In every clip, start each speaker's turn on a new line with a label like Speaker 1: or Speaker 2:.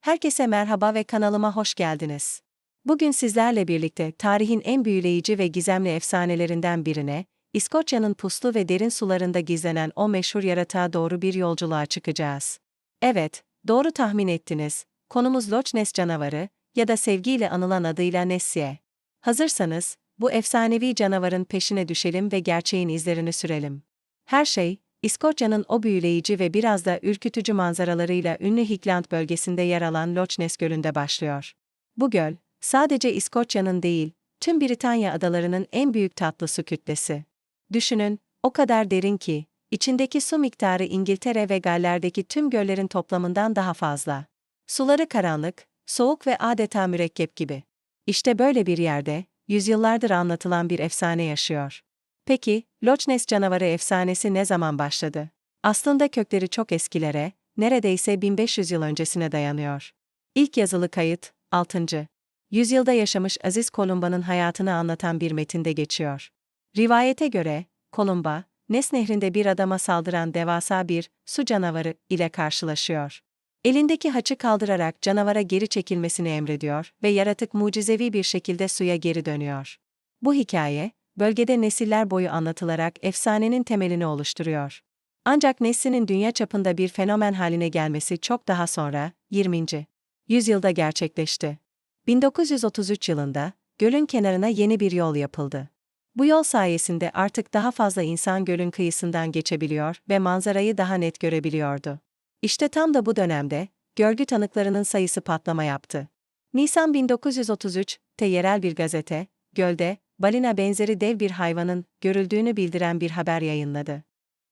Speaker 1: Herkese merhaba ve kanalıma hoş geldiniz. Bugün sizlerle birlikte tarihin en büyüleyici ve gizemli efsanelerinden birine, İskoçya'nın puslu ve derin sularında gizlenen o meşhur yaratığa doğru bir yolculuğa çıkacağız. Evet, doğru tahmin ettiniz. Konumuz Loch Ness canavarı ya da sevgiyle anılan adıyla Nessie. Hazırsanız, bu efsanevi canavarın peşine düşelim ve gerçeğin izlerini sürelim. Her şey, İskoçya'nın o büyüleyici ve biraz da ürkütücü manzaralarıyla ünlü Highland bölgesinde yer alan Loch Ness Gölü'nde başlıyor. Bu göl, sadece İskoçya'nın değil, tüm Britanya adalarının en büyük tatlı su kütlesi. Düşünün, o kadar derin ki, içindeki su miktarı İngiltere ve Galler'deki tüm göllerin toplamından daha fazla. Suları karanlık, soğuk ve adeta mürekkep gibi. İşte böyle bir yerde, yüzyıllardır anlatılan bir efsane yaşıyor. Peki, Loch Ness canavarı efsanesi ne zaman başladı? Aslında kökleri çok eskilere, neredeyse 1500 yıl öncesine dayanıyor. İlk yazılı kayıt, 6. yüzyılda yaşamış Aziz Kolumba'nın hayatını anlatan bir metinde geçiyor. Rivayete göre, Kolumba, Nes nehrinde bir adama saldıran devasa bir su canavarı ile karşılaşıyor. Elindeki haçı kaldırarak canavara geri çekilmesini emrediyor ve yaratık mucizevi bir şekilde suya geri dönüyor. Bu hikaye, bölgede nesiller boyu anlatılarak efsanenin temelini oluşturuyor. Ancak Nessie'nin dünya çapında bir fenomen haline gelmesi çok daha sonra, 20. yüzyılda gerçekleşti. 1933 yılında, gölün kenarına yeni bir yol yapıldı. Bu yol sayesinde artık daha fazla insan gölün kıyısından geçebiliyor ve manzarayı daha net görebiliyordu. İşte tam da bu dönemde, görgü tanıklarının sayısı patlama yaptı. Nisan 1933'te yerel bir gazete, gölde, balina benzeri dev bir hayvanın görüldüğünü bildiren bir haber yayınladı.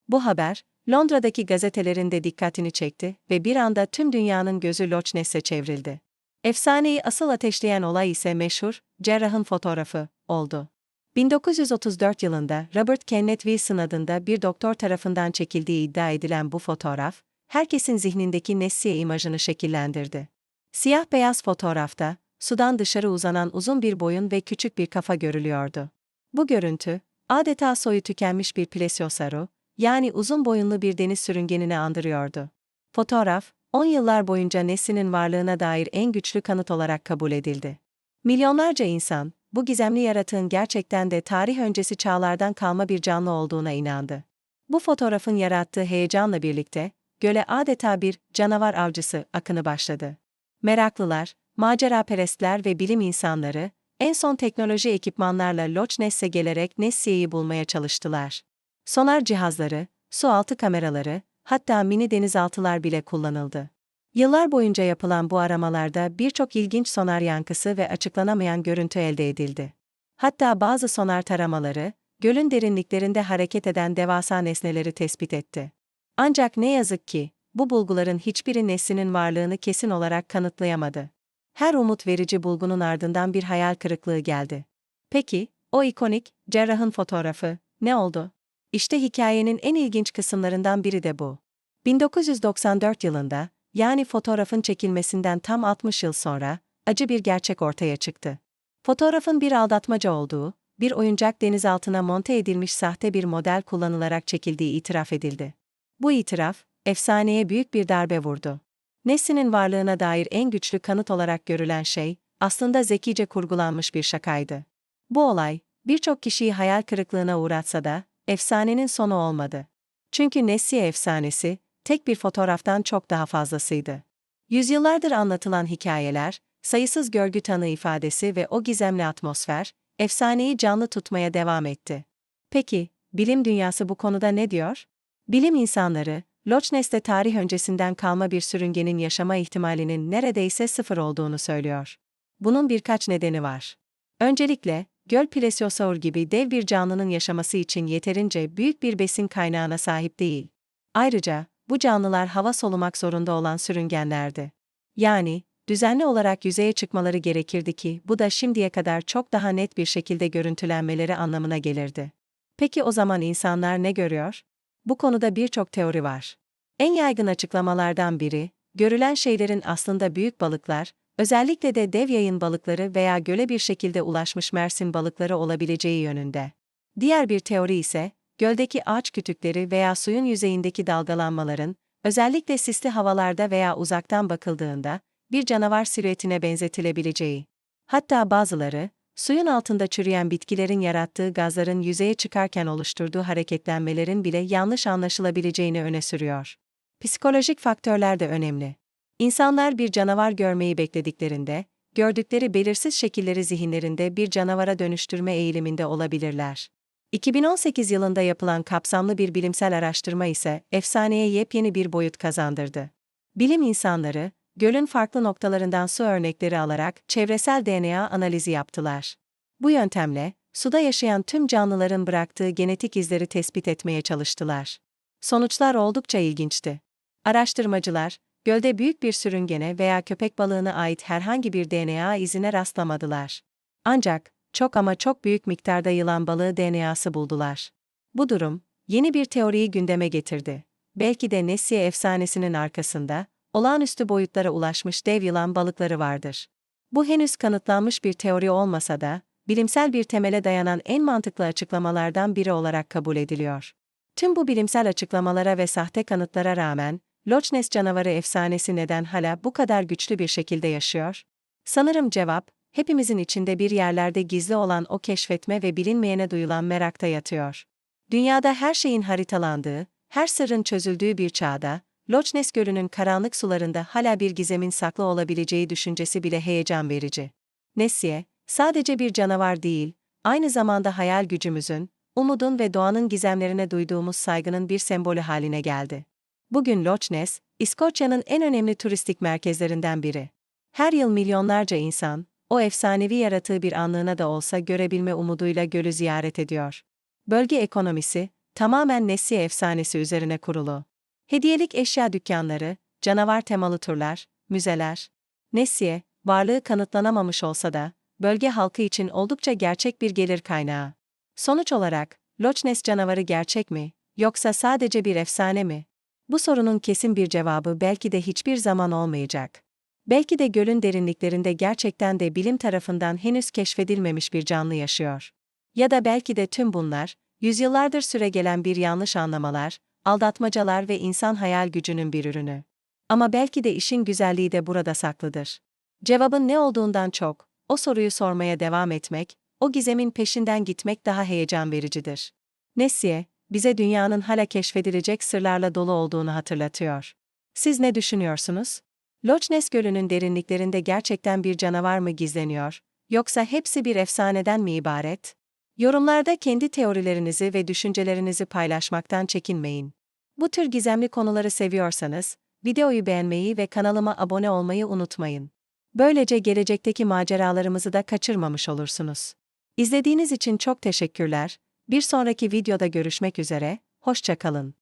Speaker 1: Bu haber, Londra'daki gazetelerin de dikkatini çekti ve bir anda tüm dünyanın gözü Loch Ness'e çevrildi. Efsaneyi asıl ateşleyen olay ise meşhur, cerrahın fotoğrafı, oldu. 1934 yılında Robert Kenneth Wilson adında bir doktor tarafından çekildiği iddia edilen bu fotoğraf, herkesin zihnindeki Nessie imajını şekillendirdi. Siyah-beyaz fotoğrafta, sudan dışarı uzanan uzun bir boyun ve küçük bir kafa görülüyordu. Bu görüntü, adeta soyu tükenmiş bir plesiosaru, yani uzun boyunlu bir deniz sürüngenini andırıyordu. Fotoğraf, 10 yıllar boyunca Nessie'nin varlığına dair en güçlü kanıt olarak kabul edildi. Milyonlarca insan, bu gizemli yaratığın gerçekten de tarih öncesi çağlardan kalma bir canlı olduğuna inandı. Bu fotoğrafın yarattığı heyecanla birlikte, göle adeta bir canavar avcısı akını başladı. Meraklılar, maceraperestler ve bilim insanları, en son teknoloji ekipmanlarla Loch Ness'e gelerek Nessie'yi bulmaya çalıştılar. Sonar cihazları, su altı kameraları, hatta mini denizaltılar bile kullanıldı. Yıllar boyunca yapılan bu aramalarda birçok ilginç sonar yankısı ve açıklanamayan görüntü elde edildi. Hatta bazı sonar taramaları, gölün derinliklerinde hareket eden devasa nesneleri tespit etti. Ancak ne yazık ki, bu bulguların hiçbiri Nessie'nin varlığını kesin olarak kanıtlayamadı. Her umut verici bulgunun ardından bir hayal kırıklığı geldi. Peki, o ikonik, cerrahın fotoğrafı, ne oldu? İşte hikayenin en ilginç kısımlarından biri de bu. 1994 yılında, yani fotoğrafın çekilmesinden tam 60 yıl sonra, acı bir gerçek ortaya çıktı. Fotoğrafın bir aldatmaca olduğu, bir oyuncak denizaltına monte edilmiş sahte bir model kullanılarak çekildiği itiraf edildi. Bu itiraf, efsaneye büyük bir darbe vurdu. Nessie'nin varlığına dair en güçlü kanıt olarak görülen şey, aslında zekice kurgulanmış bir şakaydı. Bu olay, birçok kişiyi hayal kırıklığına uğratsa da, efsanenin sonu olmadı. Çünkü Nessie efsanesi, tek bir fotoğraftan çok daha fazlasıydı. Yüzyıllardır anlatılan hikayeler, sayısız görgü tanı ifadesi ve o gizemli atmosfer, efsaneyi canlı tutmaya devam etti. Peki, bilim dünyası bu konuda ne diyor? Bilim insanları, Loch Ness'te tarih öncesinden kalma bir sürüngenin yaşama ihtimalinin neredeyse sıfır olduğunu söylüyor. Bunun birkaç nedeni var. Öncelikle, göl plesiosaur gibi dev bir canlının yaşaması için yeterince büyük bir besin kaynağına sahip değil. Ayrıca, bu canlılar hava solumak zorunda olan sürüngenlerdi. Yani, düzenli olarak yüzeye çıkmaları gerekirdi ki bu da şimdiye kadar çok daha net bir şekilde görüntülenmeleri anlamına gelirdi. Peki o zaman insanlar ne görüyor? Bu konuda birçok teori var. En yaygın açıklamalardan biri, görülen şeylerin aslında büyük balıklar, özellikle de dev yayın balıkları veya göle bir şekilde ulaşmış mersin balıkları olabileceği yönünde. Diğer bir teori ise, göldeki ağaç kütükleri veya suyun yüzeyindeki dalgalanmaların, özellikle sisli havalarda veya uzaktan bakıldığında, bir canavar silüetine benzetilebileceği. Hatta bazıları, suyun altında çürüyen bitkilerin yarattığı gazların yüzeye çıkarken oluşturduğu hareketlenmelerin bile yanlış anlaşılabileceğini öne sürüyor. Psikolojik faktörler de önemli. İnsanlar bir canavar görmeyi beklediklerinde, gördükleri belirsiz şekilleri zihinlerinde bir canavara dönüştürme eğiliminde olabilirler. 2018 yılında yapılan kapsamlı bir bilimsel araştırma ise efsaneye yepyeni bir boyut kazandırdı. Bilim insanları, gölün farklı noktalarından su örnekleri alarak çevresel DNA analizi yaptılar. Bu yöntemle, suda yaşayan tüm canlıların bıraktığı genetik izleri tespit etmeye çalıştılar. Sonuçlar oldukça ilginçti. Araştırmacılar, gölde büyük bir sürüngene veya köpek balığına ait herhangi bir DNA izine rastlamadılar. Ancak, çok ama çok büyük miktarda yılan balığı DNA'sı buldular. Bu durum, yeni bir teoriyi gündeme getirdi. Belki de Nessie efsanesinin arkasında, olağanüstü boyutlara ulaşmış dev yılan balıkları vardır. Bu henüz kanıtlanmış bir teori olmasa da, bilimsel bir temele dayanan en mantıklı açıklamalardan biri olarak kabul ediliyor. Tüm bu bilimsel açıklamalara ve sahte kanıtlara rağmen, Loch Ness canavarı efsanesi neden hala bu kadar güçlü bir şekilde yaşıyor? Sanırım cevap, hepimizin içinde bir yerlerde gizli olan o keşfetme ve bilinmeyene duyulan merakta yatıyor. Dünyada her şeyin haritalandığı, her sırrın çözüldüğü bir çağda, Loch Ness Gölü'nün karanlık sularında hala bir gizemin saklı olabileceği düşüncesi bile heyecan verici. Nessie, sadece bir canavar değil, aynı zamanda hayal gücümüzün, umudun ve doğanın gizemlerine duyduğumuz saygının bir sembolü haline geldi. Bugün Loch Ness, İskoçya'nın en önemli turistik merkezlerinden biri. Her yıl milyonlarca insan, o efsanevi yaratığı bir anlığına da olsa görebilme umuduyla gölü ziyaret ediyor. Bölge ekonomisi, tamamen Nessie efsanesi üzerine kurulu. Hediyelik eşya dükkanları, canavar temalı turlar, müzeler. Nessie, varlığı kanıtlanamamış olsa da, bölge halkı için oldukça gerçek bir gelir kaynağı. Sonuç olarak, Loch Ness canavarı gerçek mi, yoksa sadece bir efsane mi? Bu sorunun kesin bir cevabı belki de hiçbir zaman olmayacak. Belki de gölün derinliklerinde gerçekten de bilim tarafından henüz keşfedilmemiş bir canlı yaşıyor. Ya da belki de tüm bunlar, yüzyıllardır süregelen bir yanlış anlamalar, aldatmacalar ve insan hayal gücünün bir ürünü. Ama belki de işin güzelliği de burada saklıdır. Cevabın ne olduğundan çok, o soruyu sormaya devam etmek, o gizemin peşinden gitmek daha heyecan vericidir. Nessie, bize dünyanın hala keşfedilecek sırlarla dolu olduğunu hatırlatıyor. Siz ne düşünüyorsunuz? Loch Ness Gölü'nün derinliklerinde gerçekten bir canavar mı gizleniyor, yoksa hepsi bir efsaneden mi ibaret? Yorumlarda kendi teorilerinizi ve düşüncelerinizi paylaşmaktan çekinmeyin. Bu tür gizemli konuları seviyorsanız, videoyu beğenmeyi ve kanalıma abone olmayı unutmayın. Böylece gelecekteki maceralarımızı da kaçırmamış olursunuz. İzlediğiniz için çok teşekkürler. Bir sonraki videoda görüşmek üzere, hoşça kalın.